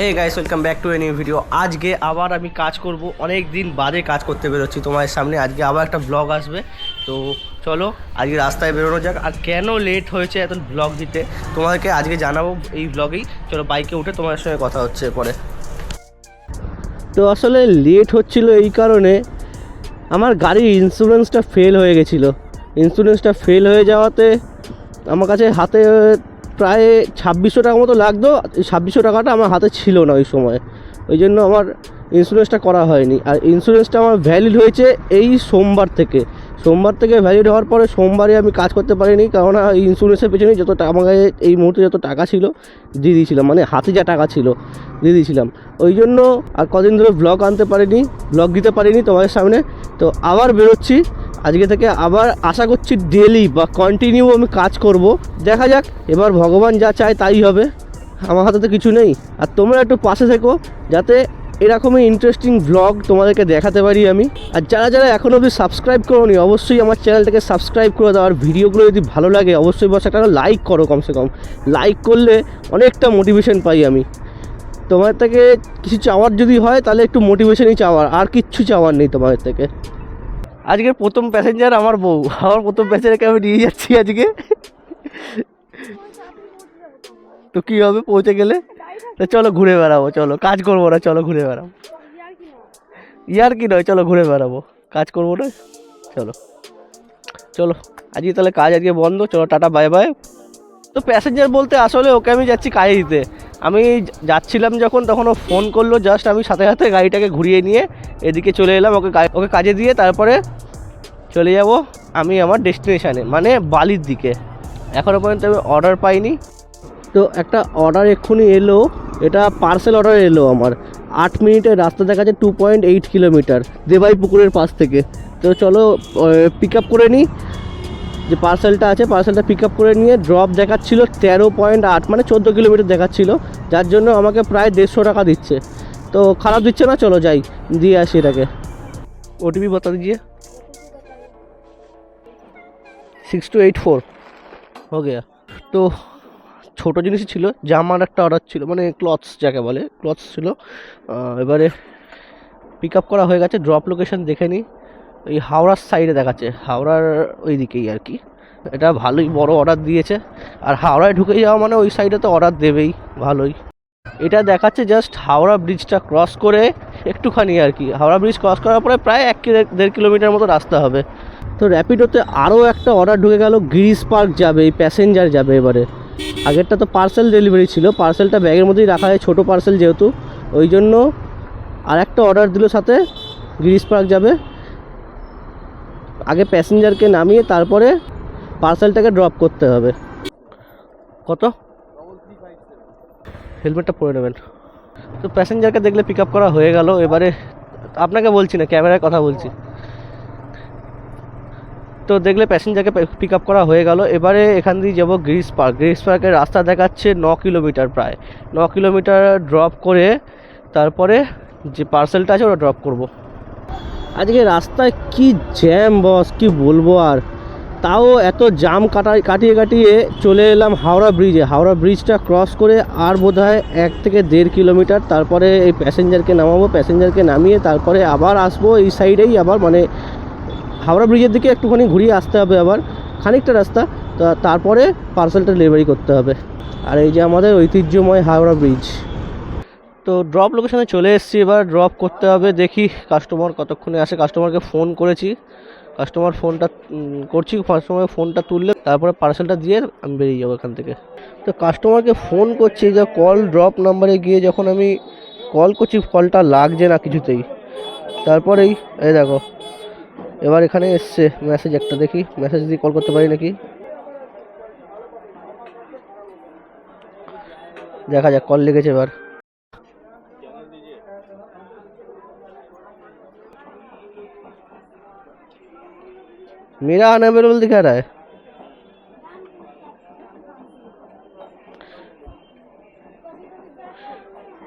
Hey guys welcome back to a new video আজকে আবার আমি কাজ করব, অনেক দিন বাদে কাজ করতে বেরোচ্ছি তোমার সামনে। আজকে আবার একটা ব্লগ আসবে। তো চলো, আজকে রাস্তায় বেরোনো যাক। আর কেন লেট হয়েছে এত ব্লগ দিতে? তোমাদেরকে আজকে জানাব এই ব্লগেই চলো বাইকে উঠে তোমার সঙ্গে কথা হচ্ছে পরে। তো আসলে লেট হচ্ছিল এই কারণে আমার গাড়ির ইন্স্যুরেন্সটা ফেল হয়ে গেছিল। ইন্স্যুরেন্সটা ফেল হয়ে যাওয়াতে আমার কাছে হাতে প্রায় ছাব্বিশশো টাকা মতো লাগতো ছাব্বিশশো টাকাটা আমার হাতে ছিল না ওই সময়। ওই জন্য আমার ইন্স্যুরেন্সটা করা হয়নি। আর ইন্স্যুরেন্সটা আমার ভ্যালিড হয়েছে এই সোমবার থেকে। সোমবার থেকে ভ্যালিড হওয়ার পরে সোমবারে আমি কাজ করতে পারিনি, কারণ ইন্স্যুরেন্সের পেছনে যত কাছে এই মুহূর্তে যত টাকা ছিল, দিয়ে দিয়েছিলাম। মানে হাতে যা টাকা ছিল, দিয়ে দিয়েছিলাম। ওই জন্য আর কদিন ধরে ব্লগ আনতে পারিনি ব্লগ দিতে পারিনি তোমাদের সামনে। তো আবার বেরোচ্ছি। আজকে থেকে আবার আশা করছি ডেলি বা কন্টিনিউ আমি কাজ করব। দেখা যাক, এবার ভগবান যা চায় তাই হবে। আমার হাতে তো কিছু নেই। আর তোমরা একটু পাশে থেকো, যাতে এরকমই ইন্টারেস্টিং ব্লগ তোমাদেরকে দেখাতে পারি আমি। আর যারা যারা এখনও অবধি সাবস্ক্রাইব করোনি, অবশ্যই আমার চ্যানেলটাকে সাবস্ক্রাইব করে দাও। আর ভিডিওগুলো যদি ভালো লাগে, অবশ্যই বসে একটা লাইক করো কমসে কম। লাইক করলে অনেকটা মোটিভেশন পাই আমি। তোমার থেকে কিছু চাওয়ার যদি হয়, তাহলে একটু মোটিভেশনই চাওয়ার। আর কিচ্ছু চাওয়ার নেই তোমাদের থেকে। আজকের প্রথম প্যাসেঞ্জার আমার বউ। আমার প্রথম প্যাসেঞ্জারকে আমি নিয়ে যাচ্ছি আজকে। তো কী হবে? পৌঁছে গেলে? তো চলো ঘুরে বেড়াবো, চলো। কাজ করব না, চলো ঘুরে বেড়াবো। ইয়ার কি নয়, চলো ঘুরে বেড়াবো। কাজ করব না? চলো। চলো। আজকে তাহলে কাজ আজকে বন্ধ, চলো, টাটা, বাই বাই। তো প্যাসেঞ্জার বলতে আসলে ওকে আমি যাচ্ছি কাজে দিতে। আমি যাচ্ছিলাম যখন, তখন ও ফোন করল জাস্ট আমি সাথে সাথে গাড়িটাকে ঘুরিয়ে নিয়ে এদিকে চলে এলাম, ওকে ওকে কাজে দিয়ে তারপরে চলে যাব আমি আমার ডেস্টিনেশানে মানে বালির দিকে। এখনও পর্যন্ত আমি অর্ডার পাইনি। তো একটা অর্ডার এক্ষুনি এলো, এটা পার্সেল অর্ডার এলো আমার। আট মিনিটের রাস্তা দেখা দেখাচ্ছে টু পয়েন্ট এইট কিলোমিটার দেবাই পুকুরের পাশ থেকে। তো চলো পিক আপ করে নিই যে পার্সেলটা আছে পার্সেলটা পিক আপ করে নিয়ে ড্রপ দেখাচ্ছিলো তেরো পয়েন্ট আট মানে চোদ্দ কিলোমিটার দেখাচ্ছিলো। যার জন্য আমাকে প্রায় দেড়শো টাকা দিচ্ছে। তো খারাপ দিচ্ছে না? চলো যাই, দিয়ে আসি এটাকে। ওটিপি বতা দিজিয়ে সিক্স টু এইট ফোর হো গিয়া তো ছোটো জিনিসই ছিল, জামার একটা অর্ডার ছিল মানে ক্লথস যাকে বলে ক্লথস ছিল। এবারে পিক আপ করা হয়ে গেছে ড্রপ লোকেশন দেখে নিই এই হাওড়ার সাইডে দেখাচ্ছে, হাওড়ার ওই দিকেই আর কি। এটা ভালোই বড় অর্ডার দিয়েছে। আর হাওড়ায় ঢুকে যাওয়া মানে ওই সাইডে তো অর্ডার দেবেই, ভালোই। এটা দেখাচ্ছে জাস্ট হাওড়া ব্রিজটা ক্রস করে একটুখানি আর কি। হাওড়া ব্রিজ ক্রস করার পরে প্রায় এক দেড়- কিলোমিটার মতো রাস্তা হবে। তো র্যাপিডোতে আরও একটা অর্ডার ঢুকে গেল গিরিশ পার্ক যাবে, এই প্যাসেঞ্জার যাবে এবারে। আগেরটা তো পার্সেল ডেলিভারি ছিল পার্সেলটা ব্যাগের মধ্যেই রাখা হয়, ছোটো পার্সেল যেহেতু। ওই জন্য আর একটা অর্ডার দিল সাথে, গিরিশ পার্ক যাবে। আগে প্যাসেঞ্জারকে নামিয়ে তারপরে পার্সেলটাকে ড্রপ করতে হবে। কত? হেলমেটটা পরে নেবেন। তো প্যাসেঞ্জারকে দেখলে পিক আপ করা হয়ে গেল। এবারে আপনাকে বলছি না, ক্যামেরায় কথা বলছি। তো দেখলে প্যাসেঞ্জারকে পিক আপ করা হয়ে গেল। এবারে এখান দিয়ে যাব গ্রিস পার্ক। গ্রিস পার্কের রাস্তা দেখাচ্ছে ন কিলোমিটার প্রায়। ন কিলোমিটার ড্রপ করে তারপরে যে পার্সেলটা আছে ওটা ড্রপ করব। আজকে রাস্তায় কি জ্যাম বস কি বলব আর? তাও এত জাম কাটা কাটিয়ে কাটিয়ে চলে এলাম হাওড়া ব্রিজে হাওড়া ব্রিজটা ক্রস করে আর বোধহয় এক থেকে দেড় কিলোমিটার। তারপরে এই প্যাসেঞ্জারকে নামাবো। প্যাসেঞ্জারকে নামিয়ে তারপরে আবার আসব। এই সাইডেই আবার মানে হাওড়া ব্রিজের দিকে একটুখানি ঘুরিয়ে আসতে হবে আবার, খানিকটা রাস্তা তারপরে পার্সেলটা ডেলিভারি করতে হবে। আর এই যে আমাদের ঐতিহ্যময় হাওড়া ব্রিজ। তো ড্রপ লোকেশানে চলে এসেছি এবার ড্রপ করতে হবে, দেখি কাস্টমার কতক্ষণে আসে। কাস্টমারকে ফোন করেছি। কাস্টমার ফোনটা করছি কাস্টমার ফোনটা তুললে তারপরে পার্সেলটা দিয়ে আমি বেরিয়ে যাব এখান থেকে। তো কাস্টমারকে ফোন করছি, যে কল ড্রপ নাম্বারে গিয়ে যখন আমি কল করছি কলটা লাগছে না কিছুতেই। তারপরেই, এই দেখো এবার এখানে এসছে মেসেজ একটা দেখি মেসেজ দিয়ে কল করতে পারি নাকি দেখা যাক কল লেগেছে এবার मेरा अनअवेलेबल दिखा रहा है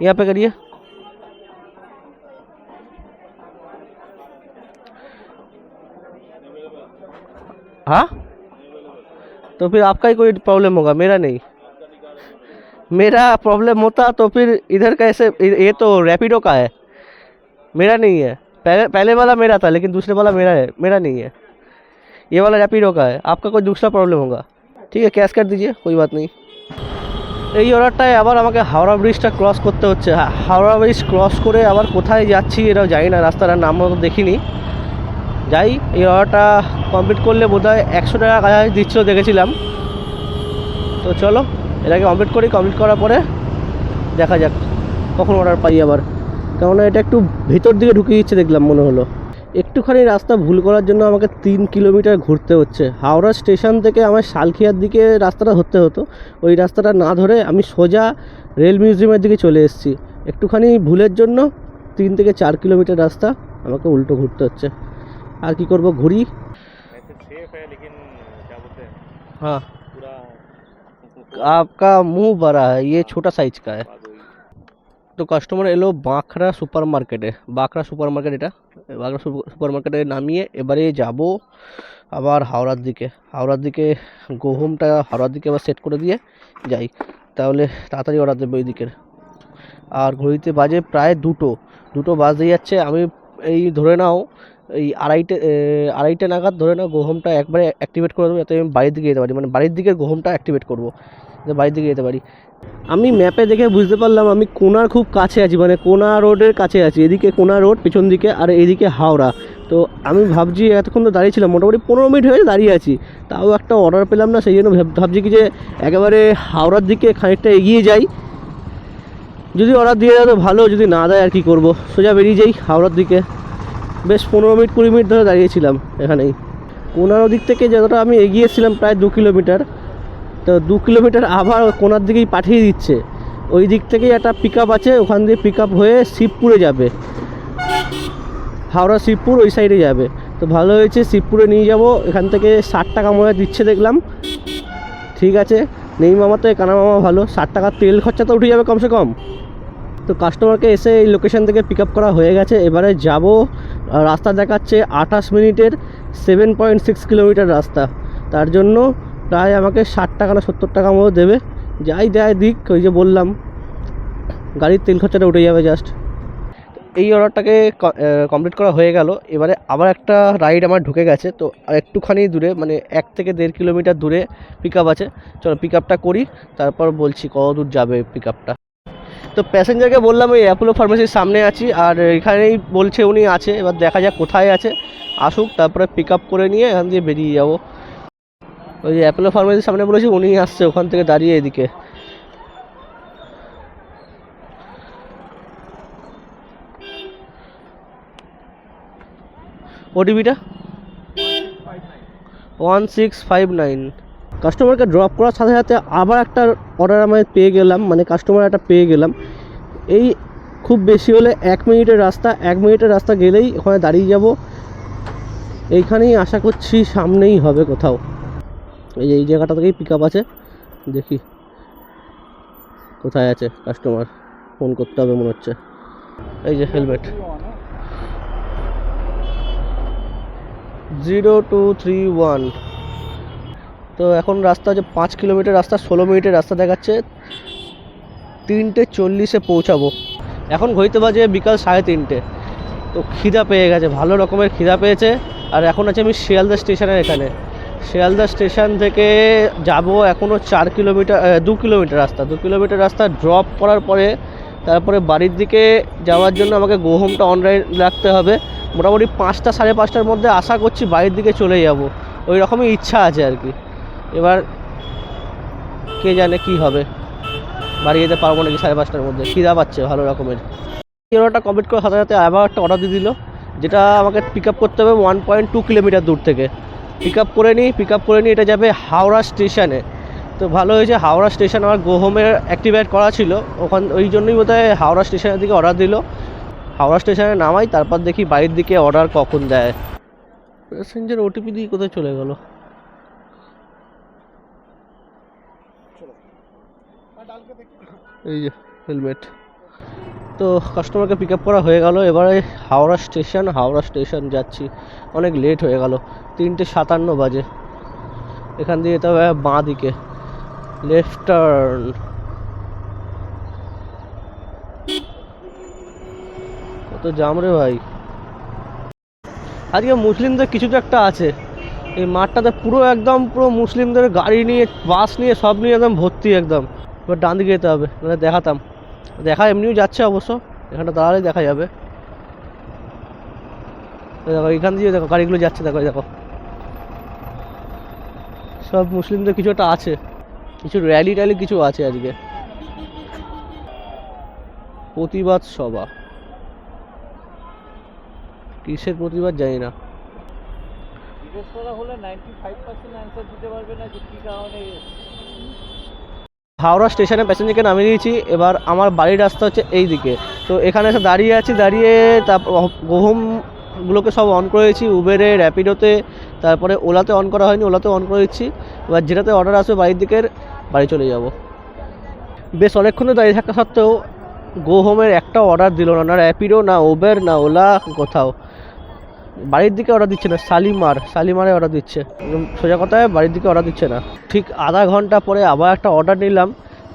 यहाँ पे करिए हाँ तो फिर आपका ही कोई प्रॉब्लम होगा मेरा नहीं मेरा प्रॉब्लम होता तो फिर इधर कैसे ये तो रैपिडो का है मेरा नहीं है पहले पहले वाला मेरा था लेकिन दूसरे वाला मेरा है मेरा नहीं है ये वाला रैपिडो का है आपका कोई दूसरा प्रॉब्लम होगा ঠিক আছে ক্যাশ কাট দিজিয়ে कोई बात नहीं এই অর্ডারটায় আবার আমাকে হাওড়া ব্রিজটা ক্রস করতে হচ্ছে হা- হাওড়া ব্রিজ ক্রস করে আবার কোথায় যাচ্ছি এটাও জানি না রাস্তাটার নাম মতো দেখিনি যাই এই অর্ডারটা কমপ্লিট করলে বোধ হয় একশো টাকা কাছাকাছি দিচ্ছিল, দেখেছিলাম। তো চলো, এটাকে কমপ্লিট করি কমপ্লিট করার পরে দেখা যাক কখন অর্ডার পাই আবার। কেননা এটা একটু ভেতর দিকে ঢুকিয়ে দিচ্ছে দেখলাম, মনে হলো। একটুখানি রাস্তা ভুল করার জন্য আমাকে তিন কিলোমিটার ঘুরতে হচ্ছে। হাওড়া স্টেশন থেকে আমার শালখিয়ার দিকে রাস্তাটা ধরতে হতো। ওই রাস্তাটা না ধরে আমি সোজা রেল মিউজিয়ামের দিকে চলে এসেছি। একটুখানি ভুলের জন্য তিন থেকে চার কিলোমিটার রাস্তা আমাকে উল্টো ঘুরতে হচ্ছে। আর কি করব, ঘুরি। हैं हाँ पूरा आपका मुंह बड़ा है ये छोटा साइज का है बाद वही তো কাস্টমার এলো বাঁকড়া সুপার মার্কেটে বাঁকড়া সুপার মার্কেট এটা বাঁকড়া সুপার মার্কেটে নামিয়ে এবারে যাব আবার হাওড়ার দিকে হাওড়ার দিকে গহমটা হাওড়ার দিকে আবার সেট করে দিয়ে যাই তাহলে তাড়াতাড়ি অর্ডার দেবে ওই দিকের আর ঘড়িতে বাজে প্রায় দুটো দুটো বাজতে যাচ্ছে আমি এই ধরে নাও এই আড়াইটে আড়াইটে নাগাদ ধরে নাও গহমটা একবারে অ্যাক্টিভেট করে দেবো, যাতে আমি বাড়ির দিকে যেতে পারি। মানে বাড়ির দিকের গহমটা অ্যাক্টিভেট করব, যাতে বাড়ির দিকে যেতে পারি। আমি ম্যাপে দেখে বুঝতে পারলাম আমি কোনার খুব কাছে আছি মানে কোনা রোডের কাছে আছি। এদিকে কোনা রোড, পিছন দিকে, আর এদিকে হাওড়া। তো আমি ভাবছি, এতক্ষণ তো দাঁড়িয়েছিলাম মোটামুটি পনেরো মিনিট হয়ে দাঁড়িয়ে আছি। তাও একটা অর্ডার পেলাম না, সেই জন্য ভাব- ভাবছি কি যে একেবারে হাওড়ার দিকে খানিকটা এগিয়ে যাই। যদি অর্ডার দিয়ে দেয় তো ভালো, যদি না দেয় আর কি করব। সোজা বেরিয়ে যাই হাওড়ার দিকে। বেশ পনেরো মিনিট, কুড়ি মিনিট ধরে দাঁড়িয়েছিলাম এখানেই। কোনার দিক থেকে যতটা আমি এগিয়েছিলাম প্রায় দু কিলোমিটার, তো দু কিলোমিটার আবার কোনার দিকেই পাঠিয়ে দিচ্ছে। ওই দিক থেকেই একটা পিক আছে, ওখান দিয়ে পিক হয়ে শিবপুরে যাবে। হাওড়া শিবপুর ওই সাইডে যাবে। তো ভালো হয়েছে, শিবপুরে নিয়ে যাব। এখান থেকে ষাট টাকা মনে দিচ্ছে দেখলাম। ঠিক আছে, নেই মামা তো কানা মামা ভালো। ষাট টাকার তেল খরচা তো উঠে যাবে কমসে কম। তো কাস্টমারকে এসে এই লোকেশন থেকে পিক আপ করা হয়ে গেছে। এবারে যাব রাস্তা দেখাচ্ছে আঠাশ মিনিটের সেভেন পয়েন্ট সিক্স কিলোমিটার রাস্তা। তার জন্য প্রায় আমাকে ষাট টাকা না সত্তর টাকা মতো দেবে। যাই দেয় দিক, ওই যে বললাম, গাড়ির তেল খরচাটা উঠে যাবে জাস্ট এই অর্ডারটাকে কমপ্লিট করা হয়ে গেল। এবারে আবার একটা রাইড আমার ঢুকে গেছে। তো একটুখানি দূরে মানে এক থেকে দেড় কিলোমিটার দূরে পিক আছে। চলো পিক আপটা করি, তারপর বলছি কত দূর যাবে পিক আপটা তো প্যাসেঞ্জারকে বললাম ওই অ্যাপোলো ফার্মেসির সামনে আছি। আর এখানেই বলছে উনি আছে। এবার দেখা যাক কোথায় আছে। আসুক তারপরে পিক আপ করে নিয়ে এখান দিয়ে বেরিয়ে যাব। ওই অ্যাপোলো ফার্মেসির সামনে বলেছি উনি আসছে ওখান থেকে দাঁড়িয়ে এদিকে। ওটিপিটা ওয়ান সিক্স ফাইভ নাইন কাস্টমারকে ড্রপ করার সাথে সাথে আবার একটা অর্ডার আমি পেয়ে গেলাম মানে কাস্টমার একটা পেয়ে গেলাম। এই খুব বেশি হলে এক মিনিটের রাস্তা, এক মিনিটের রাস্তা গেলেই ওখানে দাঁড়িয়ে যাব। এইখানেই আশা করছি সামনেই হবে কোথাও। এই যে এই জায়গাটা থেকেই পিক আছে। দেখি কোথায় আছে কাস্টমার ফোন করতে হবে মনে হচ্ছে। এই যে helmet zero two three one তো এখন রাস্তা যে পাঁচ কিলোমিটার রাস্তা, ষোলো মিনিটের রাস্তা দেখাচ্ছে। তিনটে চল্লিশে পৌঁছাবো। এখন ঘড়িতে বাজে বিকাল সাড়ে তিনটে। তো খিদা পেয়ে গেছে, ভালো রকমের খিদা পেয়েছে। আর এখন আছে আমি শিয়ালদা স্টেশনের এখানে। শিয়ালদা স্টেশন থেকে যাব এখনও চার কিলোমিটার দু কিলোমিটার রাস্তা। দু কিলোমিটার রাস্তা ড্রপ করার পরে, তারপরে বাড়ির দিকে যাওয়ার জন্য আমাকে গোহমটা অনলাইন রাখতে হবে। মোটামুটি পাঁচটা সাড়ে পাঁচটার মধ্যে আশা করছি বাড়ির দিকে চলে যাব। ওই রকমই ইচ্ছা আছে আর কি। এবার কে জানে কি হবে। বাড়ি যেতে পারব নাকি সাড়ে পাঁচটার মধ্যে। খিদা পাচ্ছে ভালো রকমের। অর্ডারটা কমপ্লিট করার সাথে সাথে আবার একটা অর্ডার দিয়ে দিল, যেটা আমাকে পিক আপ করতে হবে ওয়ান পয়েন্ট টু কিলোমিটার দূর থেকে। পিক আপ করে নিই পিক আপ করে নিই, এটা যাবে হাওড়া স্টেশনে তো ভালো হয়েছে, হাওড়া স্টেশন আমার গোহমের অ্যাক্টিভেট করা ছিল। ওখান, ওই জন্যই বোধ হয় হাওড়া স্টেশনের দিকে অর্ডার দিল। হাওড়া স্টেশনে নামাই, তারপর দেখি বাড়ির দিকে অর্ডার কখন দেয়। প্যাসেঞ্জার ওটিপি দিয়ে কোথায় চলে গেল? এই যে হেলমেট তো কাস্টমারকে পিক আপ করা হয়ে গেল। এবারে হাওড়া স্টেশন হাওড়া স্টেশন যাচ্ছি। অনেক লেট হয়ে গেল। তিনটে সাতান্ন বাজে। এখান দিয়ে যেতে হবে বাঁ দিকে লেফট টার্ন কত জাম রে ভাই। আজকে মুসলিমদের কিছু তো একটা আছে। এই মাঠটাতে পুরো একদম পুরো মুসলিমদের গাড়ি নিয়ে, বাস নিয়ে, সব নিয়ে একদম ভর্তি একদম। এবার ডান দিকে যেতে হবে মানে দেখাতাম। দেখা এমনিও যাচ্ছে অবশ্য, এখানটা দাঁড়ালে দেখা যাবে। দেখো, এখান দিয়ে দেখো, গাড়িগুলো যাচ্ছে, দেখো দেখো। সব মুসলিমদের কিছু একটা আছে, কিছু র্যালি ট্যালি কিছু আছে আজকে। প্রতিবাদ সভা। কিসের প্রতিবাদ জানি না। জিজ্ঞেস করা হলে নাইনটি ফাইভ পার্সেন্ট অ্যান্সার দিতে পারবে না যে কী কারণে হাওড়া স্টেশনে প্যাসেঞ্জারকে নামিয়ে দিয়েছি। এবার আমার বাড়ির রাস্তা হচ্ছে এই দিকে তো এখানে এসে দাঁড়িয়ে আছি, দাঁড়িয়ে তারপর গহমগুলোকে সব অন করেছি উবেরে র্যাপিডোতে তারপরে ওলাতে অন করা হয়নি ওলাতে অন করে দিচ্ছি। এবার যেটাতে অর্ডার আসবে বাড়ির দিকের, বাড়ি চলে যাব। বেশ অনেকক্ষণ দাঁড়িয়ে থাকা সত্ত্বেও গো হোমের একটা অর্ডার দিল না না র্যাপিডো না উবের না ওলা কোথাও। বাড়ির দিকে অর্ডার দিচ্ছে না, শালিমার, শালিমারে অর্ডার দিচ্ছে। সোজা কথায় বাড়ির দিকে অর্ডার দিচ্ছে না। ঠিক আধা ঘণ্টা পরে আবার একটা অর্ডার নিলাম,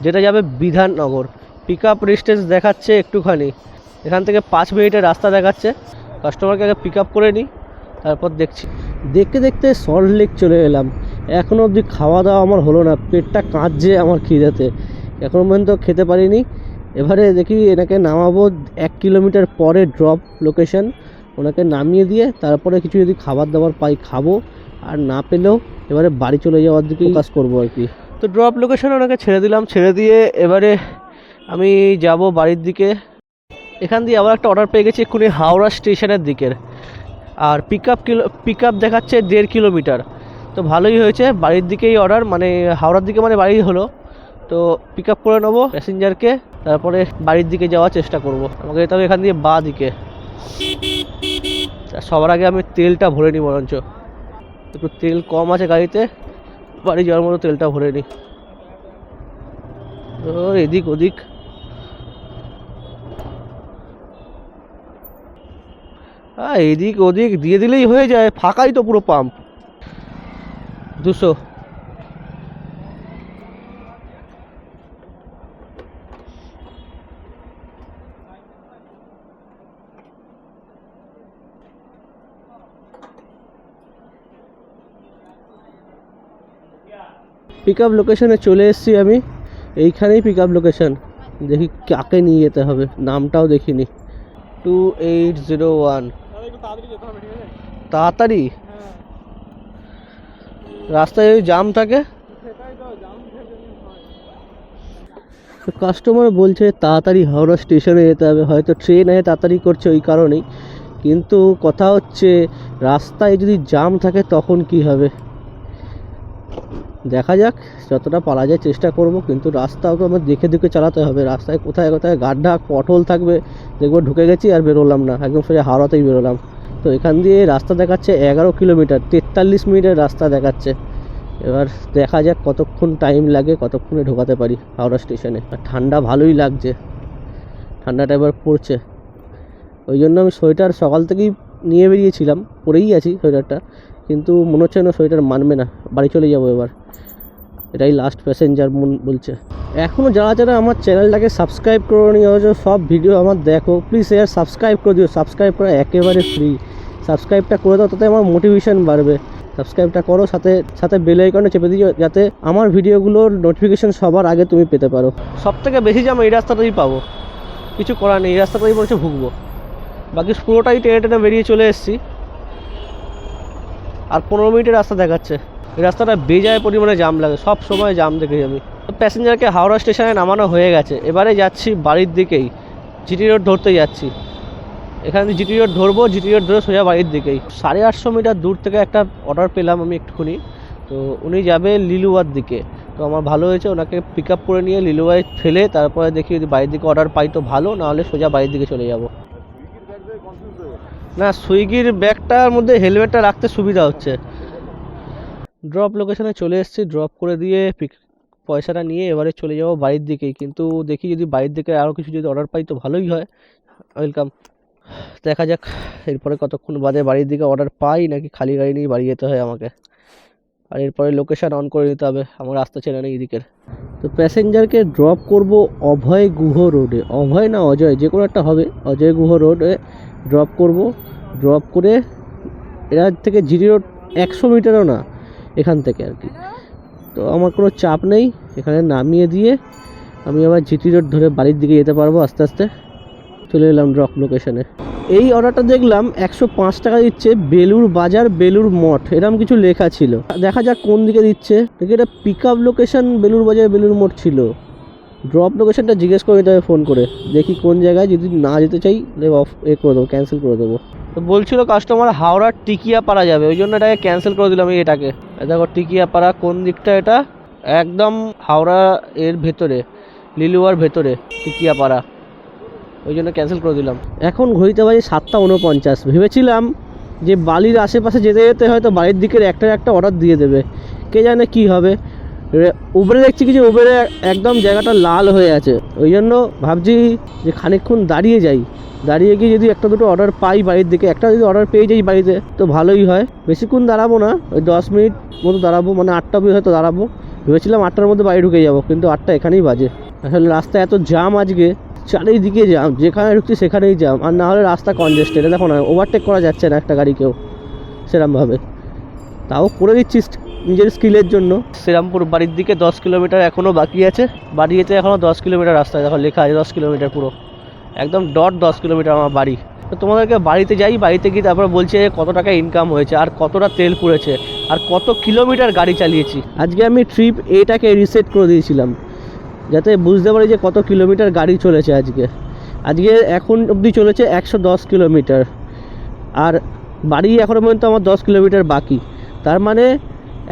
যেটা যাবে বিধাননগর। পিক আপ ডিস্টেন্স দেখাচ্ছে একটুখানি। এখান থেকে পাঁচ মিনিটের রাস্তা দেখাচ্ছে। কাস্টমারকে আগে পিক আপ করে নিই, তারপর দেখছি। দেখতে দেখতে সল্ট লেক চলে এলাম। এখনও অবধি খাওয়া দাওয়া আমার হলো না, পেটটা কাঁদছে আমার খিদেতে। এখনও পর্যন্ত খেতে পারিনি। এবারে দেখি এনাকে নামাবো, এক কিলোমিটার পরে ড্রপ লোকেশন ওনাকে নামিয়ে দিয়ে তারপরে কিছু যদি খাবার দাবার পাই খাব আর না পেলেও এবারে বাড়ি চলে যাওয়ার দিকে কাজ করব আর কি। তো ড্রপ লোকেশন ওনাকে ছেড়ে দিলাম ছেড়ে দিয়ে এবারে আমি যাব বাড়ির দিকে। এখান দিয়ে আবার একটা অর্ডার পেয়ে গেছি এক্ষুনি হাওড়া স্টেশনের দিকের। আর pick up kilo pick up দেখাচ্ছে দেড় কিলোমিটার তো ভালোই হয়েছে বাড়ির দিকেই অর্ডার মানে হাওড়ার দিকে মানে বাড়ি হলো। তো পিক আপ করে নেব প্যাসেঞ্জারকে তারপরে বাড়ির দিকে যাওয়ার চেষ্টা করব। আমাকে যেতে হবে এখান দিয়ে বা দিকে। সবার আগে আমি তেলটা ভরে নিই বরঞ্চ। একটু তেল কম আছে গাড়িতে, বাড়ি যাওয়ার মতো তেলটা ভরে নিই। ও, এদিক ওদিক। হ্যাঁ এদিক ওদিক দিয়ে দিলেই হয়ে যায়, ফাঁকাই তো পুরো পাম্প দুশো। পিক আপ লোকেশনে চলে এসেছি আমি। এইখানেই পিক আপ লোকেশন দেখি কাকে নিয়ে যেতে হবে। নামটাও দেখিনি। টু এইট জিরো ওয়ান তাড়াতাড়ি? রাস্তায় যদি জাম থাকে? কাস্টমার বলছে তাড়াতাড়ি হাওড়া স্টেশনে যেতে হবে। হয়তো ট্রেন আছে তাড়াতাড়ি করছে ওই কারণেই। কিন্তু কথা হচ্ছে, রাস্তায় যদি জাম থাকে তখন কি হবে? দেখা যাক, যতটা পারা যায় চেষ্টা করব, কিন্তু রাস্তাও তো আমার দেখে দেখে চালাতে হবে। রাস্তায় কোথায় কোথায় গাড্ডা, পটল থাকবে দেখব ঢুকে গেছি আর বেরোলাম না। একদম সোজা হাওড়াতেই বেরোলাম। তো এখান দিয়ে রাস্তা দেখাচ্ছে এগারো কিলোমিটার, তেতাল্লিশ মিনিটের রাস্তা দেখাচ্ছে। এবার দেখা যাক কতক্ষণ টাইম লাগে, কতক্ষণে ঢোকাতে পারি হাওড়া স্টেশনে। আর ঠান্ডা ভালোই লাগছে। ঠান্ডাটা এবার পড়ছে। ওই জন্য আমি সোয়েটার সকাল থেকেই নিয়ে বেরিয়েছিলাম, পরেই আছি সোয়েটারটা। কিন্তু মনে হচ্ছে না সোয়েটার মানবে না। বাড়ি চলে যাব এবার। এটাই লাস্ট প্যাসেঞ্জার মন বলছে। এখনও যারা যারা আমার চ্যানেলটাকে সাবস্ক্রাইব করে নিয়ে সব ভিডিও আমার দেখো প্লিজ এর সাবস্ক্রাইব করে দিও। সাবস্ক্রাইব করা একেবারে ফ্রি সাবস্ক্রাইবটা করে দাও, তাতে আমার মোটিভেশন বাড়বে। সাবস্ক্রাইবটা করো, সাথে সাথে বেল আইকনে চেপে দিও, যাতে আমার ভিডিওগুলোর নোটিফিকেশন সবার আগে তুমি পেতে পারো। সব থেকে বেশি জাম এই রাস্তাটাই পাবো। কিছু করার নেই, এই রাস্তাটাই বলছে ভুগবো। বাকি পুরোটাই টেনে টেনে বেরিয়ে চলে এসেছি। আর পনেরো মিনিটের রাস্তা দেখাচ্ছে। রাস্তাটা বেজায় পরিমাণে জাম লাগে, সব সময় জাম দেখেছি আমি প্যাসেঞ্জারকে হাওড়া স্টেশনে নামানো হয়ে গেছে। এবারে যাচ্ছি বাড়ির দিকেই, জিটি রোড ধরতে যাচ্ছি। এখান জিটি রোড ধরবো, জিটি রোড ধরে সোজা বাড়ির দিকেই। সাড়ে আটশো মিটার দূর থেকে একটা অর্ডার পেলাম আমি একটুখানি। তো উনি যাবে লিলুয়ার দিকে। তো আমার ভালো হয়েছে, ওনাকে পিক আপ করে নিয়ে লিলুয়ায় ফেলে, তারপরে দেখি যদি বাড়ির দিকে অর্ডার পাই তো ভালো, নাহলে সোজা বাড়ির দিকে চলে যাব। না, সুইগির ব্যাগটার মধ্যে হেলমেটটা রাখতে সুবিধা হচ্ছে। ড্রপ লোকেশনে চলে এসেছি ড্রপ করে দিয়ে পিক পয়সাটা নিয়ে এবারে চলে যাব বাড়ির দিকেই। কিন্তু দেখি যদি বাড়ির দিকে আরও কিছু যদি অর্ডার পাই তো ভালোই হয়। ওয়েলকাম দেখা যাক, এরপরে কতক্ষণ বাদে বাড়ির দিকে অর্ডার পাই নাকি খালি গাড়ি নিয়ে বাড়ি যেতে হয় আমাকে। আর এরপরে লোকেশন অন করে নিতে হবে, আমার রাস্তা চেনা নেই এদিকের। তো প্যাসেঞ্জারকে ড্রপ করব অভয় গুহ রোডে। অভয় না অজয়, যে কোনো একটা হবে। অজয় গুহ রোডে ড্রপ করব। ড্রপ করে এরা থেকে জিরি রোড একশো মিটারও না, এখান থেকে আর কি। তো আমার কোনো চাপ নেই, এখানে নামিয়ে দিয়ে আমি আবার জিটি রোড ধরে বাড়ির দিকে যেতে পারব আস্তে আস্তে। চলে এলাম ড্রপ লোকেশনে এই অর্ডারটা দেখলাম একশো পাঁচ টাকা দিচ্ছে বেলুর বাজার বেলুর মঠ এরকম কিছু লেখা ছিল। দেখা যাক কোন দিকে দিচ্ছে। দেখি এটা পিক আপ লোকেশন বেলুর বাজার বেলুর মঠ ছিল। ড্রপ লোকেশনটা জিজ্ঞেস করে নিতে হবে ফোন করে। দেখি কোন জায়গায় যদি না যেতে চাই অফ এ করে দেবো ক্যান্সেল করে দেবো। তো বলছিল কাস্টমার হাওড়ার টিকিয়া পাড়া যাবে ওই জন্য এটাকে ক্যান্সেল করে দিলাম এই এটাকে। দেখো টিকিয়া পাড়া কোন দিকটা এটা? একদম হাওড়া এর ভেতরে লিলুয়ার ভেতরে টিকিয়া পাড়া ওই জন্য ক্যান্সেল করে দিলাম। এখন ঘড়িতে বাজে সাতটা উনপঞ্চাশ। ভেবেছিলাম যে বালির আশেপাশে যেতে যেতে হয়তো বাড়ির দিকের একটা একটা অর্ডার দিয়ে দেবে। কে জানে কি হবে? উবেরে দেখছি কি যে উবেরে একদম জায়গাটা লাল হয়ে আছে। ওই জন্য ভাবছি যে খানিকক্ষণ দাঁড়িয়ে যাই। দাঁড়িয়ে গিয়ে যদি একটা দুটো অর্ডার পাই বাড়ির দিকে, একটা যদি অর্ডার পেয়ে যাই বাড়িতে, তো ভালোই হয়। বেশিক্ষণ দাঁড়াবো না, ওই দশ মিনিট মতো দাঁড়াবো মানে আটটা অবধি হয়তো দাঁড়াবো। ভেবেছিলাম আটটার মধ্যে বাড়ি ঢুকে যাব, কিন্তু আটটা এখানেই বাজে। আসলে রাস্তায় এত জাম আজকে, চারিদিকে জাম যেখানে ঢুকছি সেখানেই জাম আর না হলে রাস্তা কনজেস্টেড দেখো না ওভারটেক করা যাচ্ছে না একটা গাড়িকেও, সেরমভাবে। তাও করে দিচ্ছি st- নিজের স্কিলের জন্য। শ্রীরামপুর বাড়ির দিকে দশ কিলোমিটার এখনও বাকি আছে। বাড়ি যেতে এখনও দশ কিলোমিটার রাস্তা দেখো লেখা আছে দশ কিলোমিটার পুরো। একদম ডট দশ কিলোমিটার আমার বাড়ি। তো তোমাদেরকে বাড়িতে যাই বাড়িতে গিয়ে তারপর বলছে কত টাকা ইনকাম হয়েছে আর কতটা তেল পুড়েছে আর কত কিলোমিটার গাড়ি চালিয়েছি। আজকে আমি ট্রিপ এটাকে রিসেট করে দিয়েছিলাম যাতে বুঝতে পারি যে কত কিলোমিটার গাড়ি চলেছে আজকে। আজকে এখন অবধি চলেছে একশো দশ কিলোমিটার আর বাড়ি এখনও পর্যন্ত আমার দশ কিলোমিটার বাকি। তার মানে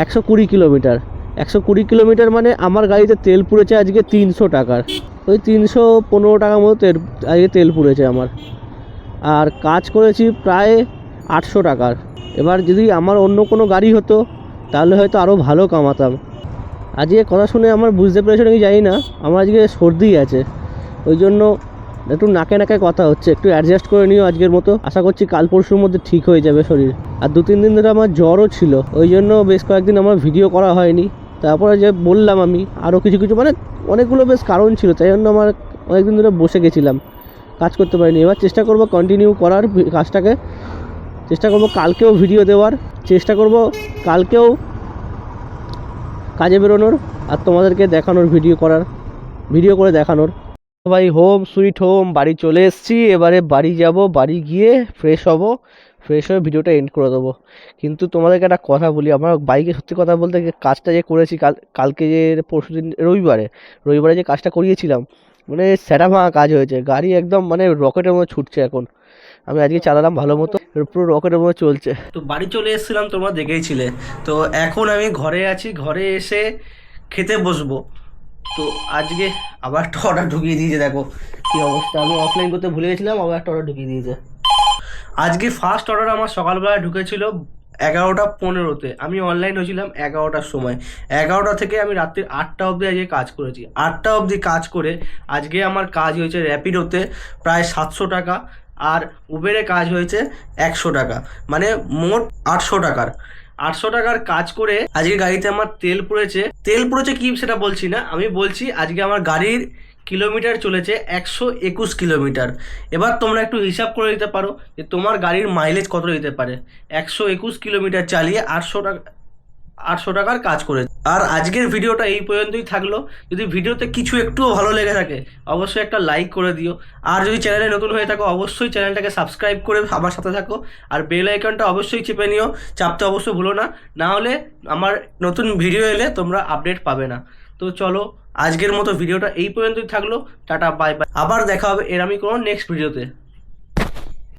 একশো কুড়ি কিলোমিটার। একশো কুড়ি কিলোমিটার মানে আমার গাড়িতে তেল পুড়েছে আজকে তিনশো টাকার। ওই তিনশো পনেরো টাকার মতো তেল, আজকে তেল পুড়েছে আমার। আর কাজ করেছি প্রায় আটশো টাকার। এবার যদি আমার অন্য কোনো গাড়ি হতো, তাহলে হয়তো আরও ভালো কামাতাম। আজকে কথা শুনে আমার বুঝতে পেরেছ নাকি জানি না, আমার আজকে সর্দি আছে। ওই জন্য একটু নাকে নাকে কথা হচ্ছে, একটু অ্যাডজাস্ট করে নিও আজকের মতো। আশা করছি কাল পরশুর মধ্যে ঠিক হয়ে যাবে শরীর। আর দু তিন দিন ধরে আমার জ্বরও ছিল, ওই জন্য বেশ কয়েকদিন আমার ভিডিও করা হয়নি। তারপরে যে বললাম আমি আরও কিছু কিছু মানে অনেকগুলো বেশ কারণ ছিল, তাই জন্য আমার অনেকদিন ধরে বসে গেছিলাম। কাজ করতে পারিনি। এবার চেষ্টা করব কন্টিনিউ করার কাজটাকে। চেষ্টা করব কালকেও ভিডিও দেওয়ার। চেষ্টা করব কালকেও কাজে বেরোনোর আর তোমাদেরকে দেখানোর ভিডিও করার। ভিডিও করে দেখানোর। ভাই হোম, সুইট হোম, বাড়ি চলে এসেছি। এবারে বাড়ি যাব, বাড়ি গিয়ে ফ্রেশ হব ফ্রেশ হয়ে ভিডিওটা এন্ড করে দেবো। কিন্তু তোমাদেরকে একটা কথা বলি, আমার বাইকে সত্যি কথা বলতে কাজটা যে করেছি কাল, কালকে যে পরশু দিন, রবিবারে রবিবারে যে কাজটা করিয়েছিলাম মানে স্যাটা ভাঙা কাজ হয়েছে। গাড়ি একদম মানে রকেটের মতো ছুটছে এখন। আমি আজকে চালালাম ভালো মতো, পুরো রকেটের মতো চলছে। তো বাড়ি চলে এসেছিলাম, তোমরা দেখেইছিলে তো এখন আমি ঘরে আছি, ঘরে এসে খেতে বসবো। তো আজকে আবার একটা অর্ডার ঢুকিয়ে দিয়েছে, দেখো কি অবস্থা। আমি অফলাইন করতে ভুলে গেছিলাম, আবার একটা অর্ডার ঢুকিয়ে দিয়েছে। আজকে ফার্স্ট অর্ডার আমার সকালবেলা ঢুকেছিল এগারোটা পনেরোতে। আমি অনলাইন হয়েছিলাম এগারোটার সময়। এগারোটা থেকে আমি রাত্রির আটটা অবধি আজকে কাজ করেছি। আটটা অবধি কাজ করে আজকে আমার কাজ হয়েছে র্যাপিডোতে প্রায় সাতশো টাকা আর উবেরে কাজ হয়েছে একশো টাকা। মানে মোট আটশো টাকার। আটশো টাকার কাজ করে আজকে গাড়িতে আমার তেল পড়েছে। তেল পড়েছে কি সেটা বলছি না, আমি বলছি আজকে আমার গাড়ির কিলোমিটার চলেছে একশো একুশ কিলোমিটার। এবার তোমরা একটু হিসাব করে দিতে পারো যে তোমার গাড়ির মাইলেজ কত দিতে পারে। একশো একুশ কিলোমিটার চালিয়ে আটশো টাকা আটশো টাকার কাজ করে আর আজকের ভিডিওটা এই পর্যন্তই থাকল। যদি ভিডিওতে কিছু একটুও ভালো লেগে থাকে, অবশ্যই একটা লাইক করে দিও। আর যদি চ্যানেলে নতুন হয়ে থাকো, অবশ্যই চ্যানেলটাকে সাবস্ক্রাইব করে আমার সাথে থাকো। আর বেল আইকনটা অবশ্যই চেপে নিও, চাপতে অবশ্যই ভুলো না। না হলে আমার নতুন ভিডিও এলে তোমরা আপডেট পাবে না। তো চলো, আজকের মতো ভিডিওটা এই পর্যন্তই থাকল। টাটা বাই বাই আবার দেখা হবে এর আমি কোনো নেক্সট ভিডিওতে